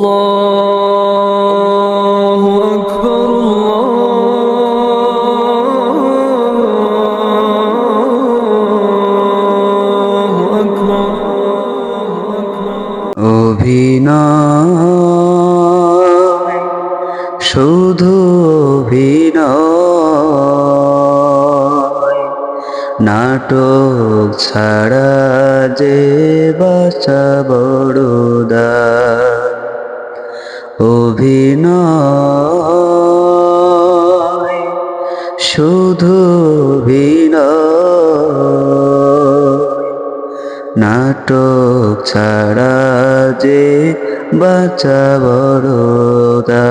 الله أكبر الله أكبر অভিনয় শুধু অভিনয় নাটক ছাড়া যে বাসা বড়দা অভিনয় শুধু অভিনয়। নাটক ছাড়া যে বাঁচা বড়দা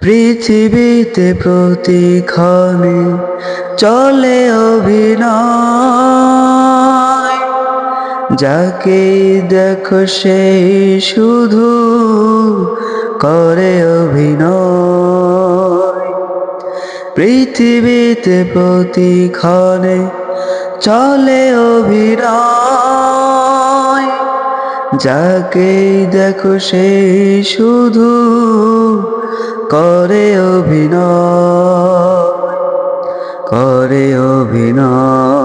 পৃথিবীতে প্রতিক্ষণে চলে অভিনয়। যাকে দেখো সেই শুধু করে অভিনয়। পৃথিবীতে প্রতিক্ষণে চলে অভিনয়। যাকে দেখো সে শুধু করে অভিনয়। করে অভিনয়।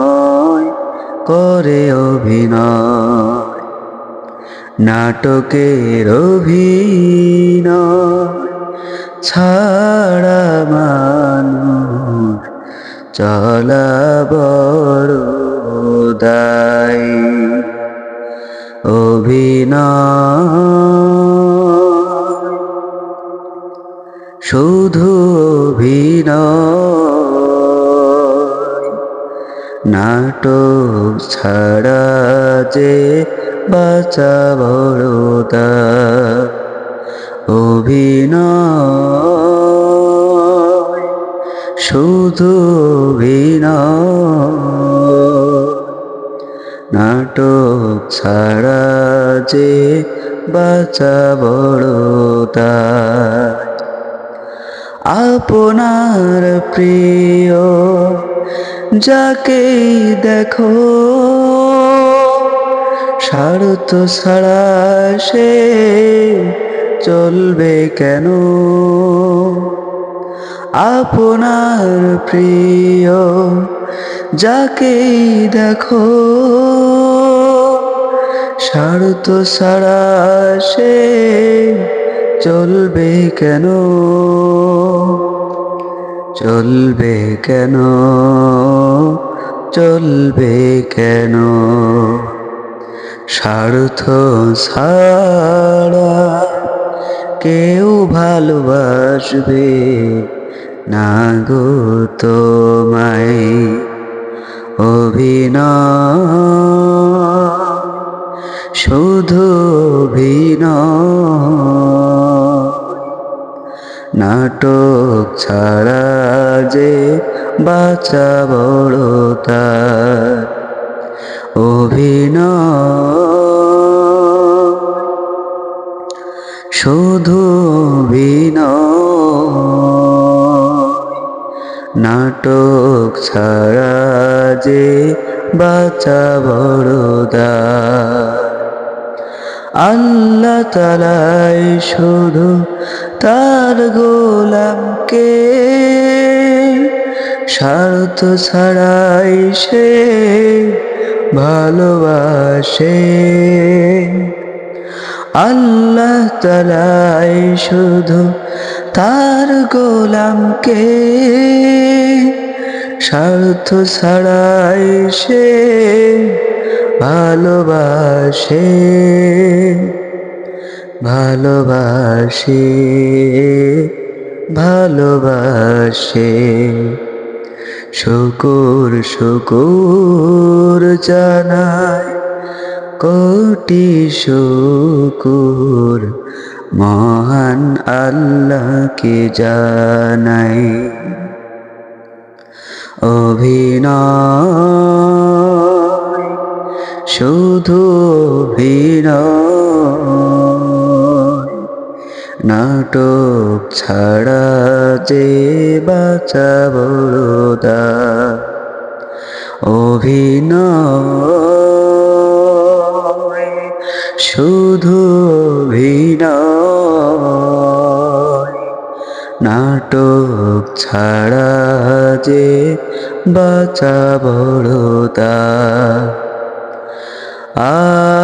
করে অভিনয় নাটকের অভিনয় ছাড়া মানুষ চলা বড় অভিনয় শুধু অভিনয় নাটক ছাড়া যে বাঁচা বড়দা অভিনয়, শুধু অভিনয়। নাটক ছাড়া যে বাঁচা বড়দা আপনার প্রিয় যাকে দেখো, স্বার্থ ছাড়া সে চলবে কেন? আপনার প্রিয় যাকে দেখো, স্বার্থ ছাড়া সে চলবে কেন? চলবে কেন? চলবে কেন? স্বার্থ ছাড়া কেউ ভালোবাসবে না গো তোমায়। অভিনয়, শুধু অভিনয়। নাটক ছাড়া যে বাঁচা বড়তা অভিনয়। শুধু অভিনয় নাটক ছাড়া যে বাঁচা বড়দা আল্লাহ তালাই শুধু তার গোলামকে স্বার্থ ছাড়াই সে ভালোবাসে। আল্লাহ তালাই শুধু তার গোলামকে স্বার্থ ছাড়াই সে ভালোবাসে ভালোবাসে ভালোবাসে। শুকুর শুকুর জানাই কোটি শুকুর। মহান আল্লাহকে জানাই অভিনয় শুধু অভিনয়। নাটক ছাড়া যে বাঁচা বড়দা অভিনয়, শুধু অভিনয়। নাটক ছাড়া যে বাঁচা বড়তা আ আ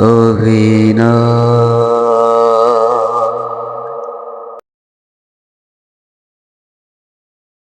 অভিনয়।